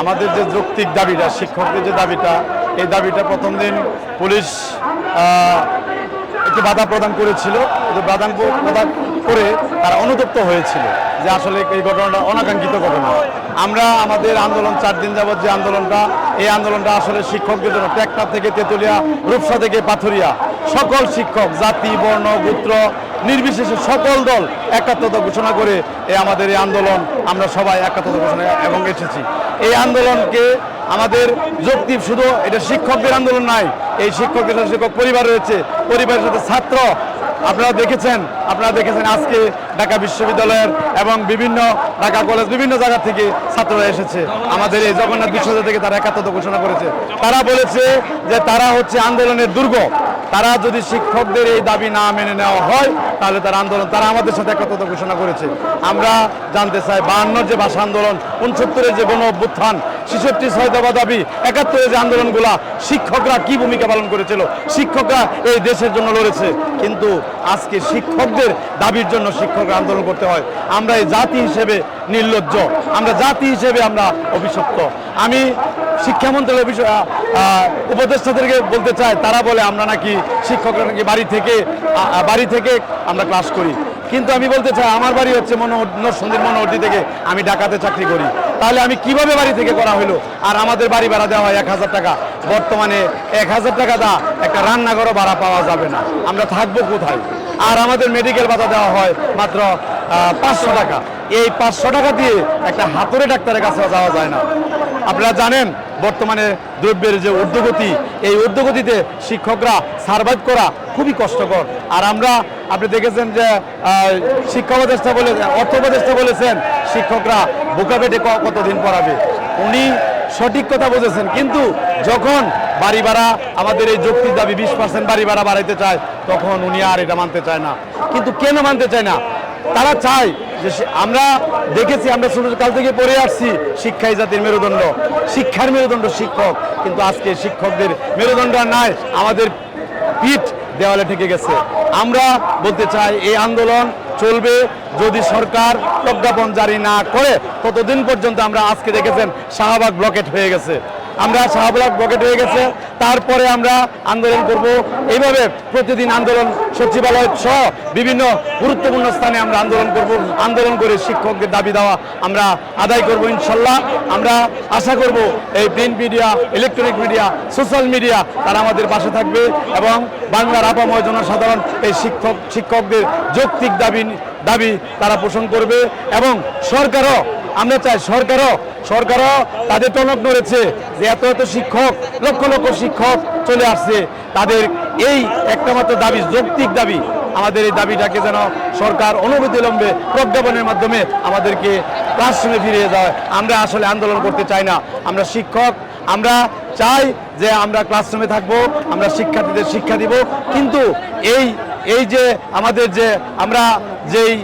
আমাদের যে যৌক্তিক দাবিটা, শিক্ষকদের যে দাবিটা, এই দাবিটা প্রথম দিন পুলিশ একটু বাধা প্রদান করেছিল। বাধা প্রদান করে তারা অনুতপ্ত হয়েছিল যে আসলে এই ঘটনাটা অনাকাঙ্ক্ষিত ঘটনা। আমরা আমাদের আন্দোলন, চার দিন যাবত যে আন্দোলনটা, এই আন্দোলনটা আসলে শিক্ষকদের জন্য ট্যাক্টার থেকে তেঁতুলিয়া, রূপসা থেকে পাথুরিয়া, সকল শিক্ষক, জাতি, বর্ণ, গোত্র নির্বিশেষে সকল দল একাত্মতা ঘোষণা করে এই আমাদের এই আন্দোলন আমরা সবাই একাত্মতা ঘোষণা এবং এসেছি। এই আন্দোলনকে আমাদের যুক্তি শুধু এটা শিক্ষকদের আন্দোলন নাই এই শিক্ষকদের সাথে শিক্ষক পরিবার রয়েছে, পরিবারের সাথে ছাত্র, আপনারা দেখেছেন আপনারা দেখেছেন আজকে ঢাকা বিশ্ববিদ্যালয়ের এবং বিভিন্ন ঢাকা কলেজ বিভিন্ন জায়গা থেকে ছাত্ররা এসেছে। আমাদের এই জগন্নাথ বিশ্ববিদ্যালয় থেকে তারা একাত্মতা ঘোষণা করেছে। তারা বলেছে যে তারা হচ্ছে আন্দোলনের দুর্গ। তারা যদি শিক্ষকদের এই দাবি না মেনে নেওয়া হয়, তাহলে তার আন্দোলন তারা আমাদের সাথে একত্রতা ঘোষণা করেছে। আমরা জানতে চাই বাহান্নর যে ভাষা আন্দোলন, উনসত্তরের যে গণ অভ্যুত্থান ছেষট্টি ছয় দাবি একাত্তরের যে আন্দোলনগুলা শিক্ষকরা কি ভূমিকা পালন করেছিল? শিক্ষকরা এই দেশের জন্য লড়েছে। কিন্তু আজকে শিক্ষকদের দাবির জন্য শিক্ষকরা আন্দোলন করতে হয়। আমরা এই জাতি হিসেবে নির্লজ্জ। আমরা জাতি হিসেবে আমরা অভিশপ্ত। আমি শিক্ষা মন্ত্রণালয়ের বিষয় আহ, আহ, উপদেষ্টাদেরকে বলতে চাই তারা বলে আমরা নাকি শিক্ষকরা নাকি বাড়ি থেকে বাড়ি থেকে আমরা ক্লাস করি। কিন্তু আমি বলতে চাই, আমার বাড়ি হচ্ছে মনোহর সন্ধির মনোহরদি থেকে আমি ঢাকাতে চাকরি করি। তাহলে আমি কীভাবে বাড়ি থেকে করা হলো? আর আমাদের বাড়ি ভাড়া দেওয়া হয় এক হাজার টাকা। বর্তমানে এক হাজার টাকা দা একটা রান্নাঘরও ভাড়া পাওয়া যাবে না। আমরা থাকব কোথায়? আর আমাদের মেডিকেল ভাতা দেওয়া হয় মাত্র পাঁচশো টাকা। এই পাঁচশো টাকা দিয়ে একটা হাতুড়ে ডাক্তারের কাছে যাওয়া যায় না। আপনারা জানেন বর্তমানে দ্রব্যের যে ঊর্ধ্বগতি, এই ঊর্ধ্বগতিতে শিক্ষকরা সার্ভাইভ করা খুবই কষ্টকর। আর আমরা, আপনি দেখেছেন যে শিক্ষা উপদেষ্টা বলে, অর্থ উপদেষ্টা বলেছেন, শিক্ষকরা বোকা পেটে কতদিন পড়াবে? উনি সঠিক কথা বলেছেন কিন্তু যখন বাড়ি ভাড়া, আমাদের এই যৌক্তিক দাবি বিশ পার্সেন্ট বাড়ি ভাড়া বাড়াইতে চায়, তখন উনি আর এটা মানতে চায় না। কিন্তু কেন মানতে চায় না? তারা চায় যে আমরা দেখেছি, আমরা ছোট কাল থেকে পড়ে আসছি, শিক্ষাই জাতির মেরুদণ্ড। শিক্ষার মেরুদণ্ড শিক্ষক, কিন্তু আজকে শিক্ষকদের মেরুদণ্ড আর নাই, আমাদের পিঠ দেওয়ালে ঠেকে গেছে। আমরা বলতে চাই, এই আন্দোলন চলবে যদি সরকার প্রজ্ঞাপন জারি না করে, ততদিন পর্যন্ত আমরা আজকে দেখেছেন শাহবাগ ব্লকেট হয়ে গেছে। আমরা শাহবাগ ব্লকেট হয়ে গেছে। তারপরে আমরা আন্দোলন করব। এইভাবে প্রতিদিন আন্দোলন, সচিবালয় সহ বিভিন্ন গুরুত্বপূর্ণ স্থানে আমরা আন্দোলন করব। আন্দোলন করে শিক্ষকদের দাবি দেওয়া আমরা আদায় করব ইনশাল্লাহ। আমরা আশা করব এই print media, electronic media, social media তারা আমাদের পাশে থাকবে এবং বাংলার আপাময় জনসাধারণ এই শিক্ষক, শিক্ষকদের যৌক্তিক দাবি দাবি তারা পোষণ করবে এবং সরকারও আমরা চাই সরকারও সরকারও তাদের টনক নড়েছে যে এত এত শিক্ষক, লক্ষ লক্ষ শিক্ষক চলে আসছে। তাদের এই একটা মাত্র দাবি, যৌক্তিক দাবি, আমাদের এই দাবিটাকে যেন সরকার অনবিলম্বে প্রজ্ঞাপনের মাধ্যমে আমাদেরকে ক্লাসরুমে ফিরিয়ে দেয়। আমরা আসলে আন্দোলন করতে চাই না। আমরা শিক্ষক, আমরা চাই যে আমরা ক্লাসরুমে থাকব, আমরা শিক্ষার্থীদের শিক্ষা দিব। কিন্তু এই এই যে আমাদের যে আমরা যেই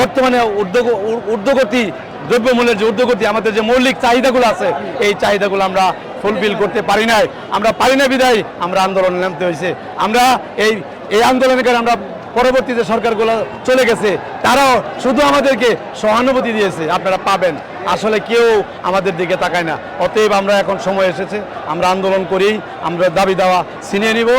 বর্তমানে উদ্যোগ ঊর্ধ্বগতি দ্রব্যমূল্যের যে ঊর্ধ্বগতি, আমাদের যে মৌলিক চাহিদাগুলো আছে, এই চাহিদাগুলো আমরা ফুলফিল করতে পারি নাই। আমরা পারি না বিদায়, আমরা আন্দোলনে নামতে হয়েছে আমরা এই এই আন্দোলনের কারণে আমরা পরবর্তীতে সরকারগুলো চলে গেছে, তারাও শুধু আমাদেরকে সহানুভূতি দিয়েছে। আপনারা পাবেন। আসলে কেউ আমাদের দিকে তাকায় না। অতএব আমরা এখন সময় এসেছে, আমরা আন্দোলন করেই আমরা দাবি দেওয়া ছিনিয়ে নিব।